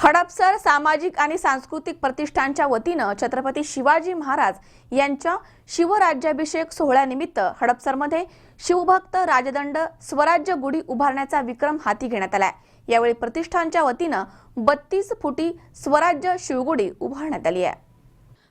हडपसर सामाजिक आणि सांस्कृतिक प्रतिष्ठानच्या वतीनं छत्रपती शिवाजी महाराज यांच्या शिवराज्याभिषेक सोहळ्यानिमित्त हडपसरमध्ये शिवभक्त राजदंड स्वराज्य गुढी उभारण्याचा विक्रम हाती घेण्यात आलाय. यावेळी प्रतिष्ठानच्या वतीनं बत्तीस फुटी स्वराज्य शिवगुढी उभारण्यात आली आहे.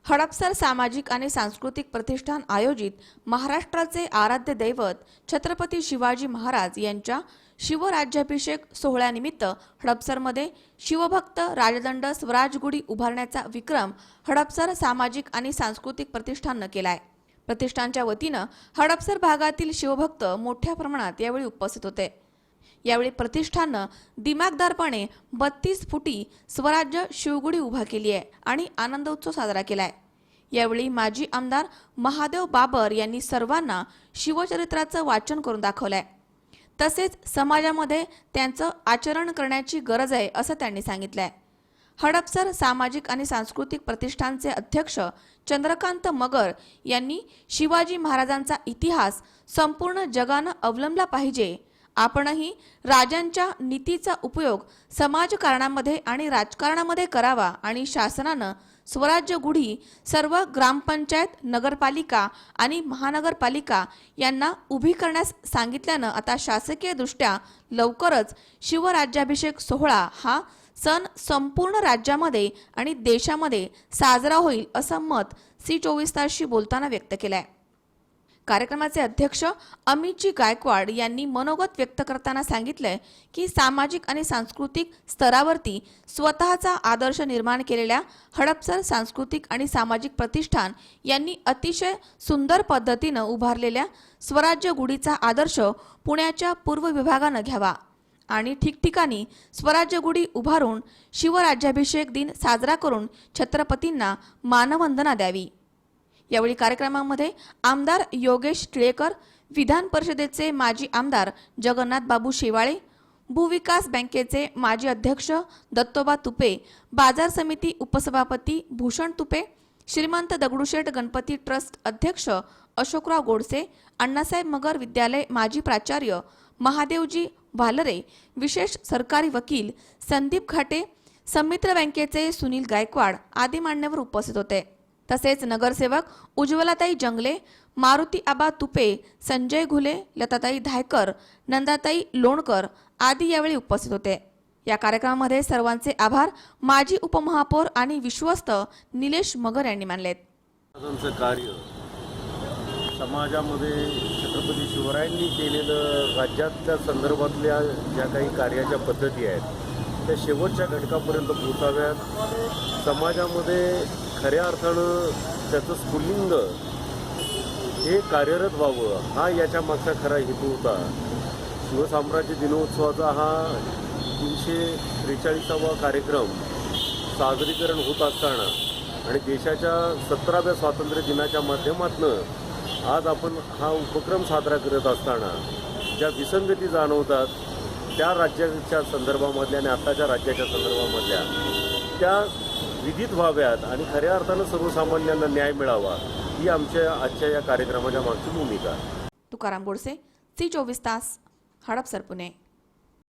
हडपसर सामाजिक आणि सांस्कृतिक प्रतिष्ठान आयोजित महाराष्ट्राचे आराध्य दैवत छत्रपती शिवाजी महाराज यांच्या शिवराज्याभिषेक सोहळ्यानिमित्त हडपसरमध्ये शिवभक्त राजदंड स्वराजगुडी उभारण्याचा विक्रम हडपसर सामाजिक आणि सांस्कृतिक प्रतिष्ठाननं केलाय. प्रतिष्ठानच्या वतीनं हडपसर भागातील शिवभक्त मोठ्या प्रमाणात यावेळी उपस्थित होते. यावेळी प्रतिष्ठाननं दिमागदारपणे बत्तीस फुटी स्वराज्य शिवगुडी उभा केली आहे आणि आनंदोत्सव साजरा केलाय. यावेळी माजी आमदार महादेव बाबर यांनी सर्वांना शिवचरित्राचं वाचन करून दाखवलंय. तसेच समाजामध्ये त्यांचं आचरण करण्याची गरज आहे असं त्यांनी सांगितलंय. हडपसर सामाजिक आणि सांस्कृतिक प्रतिष्ठानचे अध्यक्ष चंद्रकांत मगर यांनी शिवाजी महाराजांचा इतिहास संपूर्ण जगानं अवलंबला पाहिजे आपणही राजांच्या नीतीचा उपयोग समाजकारणामध्ये आणि राजकारणामध्ये करावा आणि शासनानं स्वराज्य गुढी सर्व ग्रामपंचायत नगरपालिका आणि महानगरपालिका यांना उभी करण्यास सांगितल्यानं आता शासकीय दृष्ट्या लवकरच शिवराज्याभिषेक सोहळा हा सण संपूर्ण राज्यामध्ये आणि देशामध्ये साजरा होईल असं मत सी चोवीस तासशी बोलताना व्यक्त केलं आहे कार्यक्रमाचे अध्यक्ष अमितजी गायकवाड यांनी मनोगत व्यक्त करताना सांगितलंय की सामाजिक आणि सांस्कृतिक स्तरावरती स्वतःचा आदर्श निर्माण केलेल्या हडपसर सांस्कृतिक आणि सामाजिक प्रतिष्ठान यांनी अतिशय सुंदर पद्धतीनं उभारलेल्या स्वराज्य गुढीचा आदर्श पुण्याच्या पूर्व विभागानं घ्यावा. आणि ठिकठिकाणी स्वराज्य गुढी उभारून शिवराज्याभिषेक दिन साजरा करून छत्रपतींना मानवंदना द्यावी. यावेळी कार्यक्रमामध्ये आमदार योगेश टिळेकर विधान परिषदेचे माजी आमदार जगन्नाथ बाबू शेवाळे भूविकास बँकेचे माजी अध्यक्ष दत्तोबा तुपे बाजार समिती उपसभापती भूषण तुपे श्रीमंत दगडूशेठ गणपती ट्रस्ट अध्यक्ष अशोकराव गोडसे अण्णासाहेब मगर विद्यालय माजी प्राचार्य महादेवजी भालरे विशेष सरकारी वकील संदीप घाटे समित्र बँकेचे सुनील गायकवाड आदी मान्यवर उपस्थित होते. तसेच नगरसेवक उज्ज्वलाताई जंगले मारुती आबा तुपे संजय घुले लताताई धायकर नंदाताई लोणकर आदी यावेळी उपस्थित होते. या कार्यक्रमामध्ये सर्वांचे आभार. माजी उपमहापौर आणि विश्वस्त निलेश मगर यांनी मानलेत. कार्य समाजामध्ये छत्रपती शिवरायांनी केलेलं राज्याच्या संदर्भातल्या ज्या काही कार्याच्या पद्धती आहेत त्या शेवटच्या घटकापर्यंत पोचाव्यात समाजामध्ये खऱ्या अर्थानं त्याचं स्फुलिंग हे कार्यरत व्हावं हा याच्या मागचा खरा हेतू होता. शिवसाम्राज्य दिनोत्सवाचा हा तीनशे त्रेचाळीसावा कार्यक्रम सादरीकरण होत असताना आणि देशाच्या सतराव्या स्वातंत्र्य दिनाच्या माध्यमातून आज आपण हा उपक्रम साजरा करत असताना ज्या विसंगती जाणवतात त्या राज्याच्या संदर्भामधल्या आणि आत्ताच्या राज्याच्या संदर्भामधल्या त्या विधित व्हाव्यात आणि खऱ्या अर्थानं सर्वसामान्यांना न्याय मिळावा ही आमच्या आजच्या या कार्यक्रमाच्या मागची भूमिका तुकाराम गोडसे सी चोवीस तास हडपसर पुणे.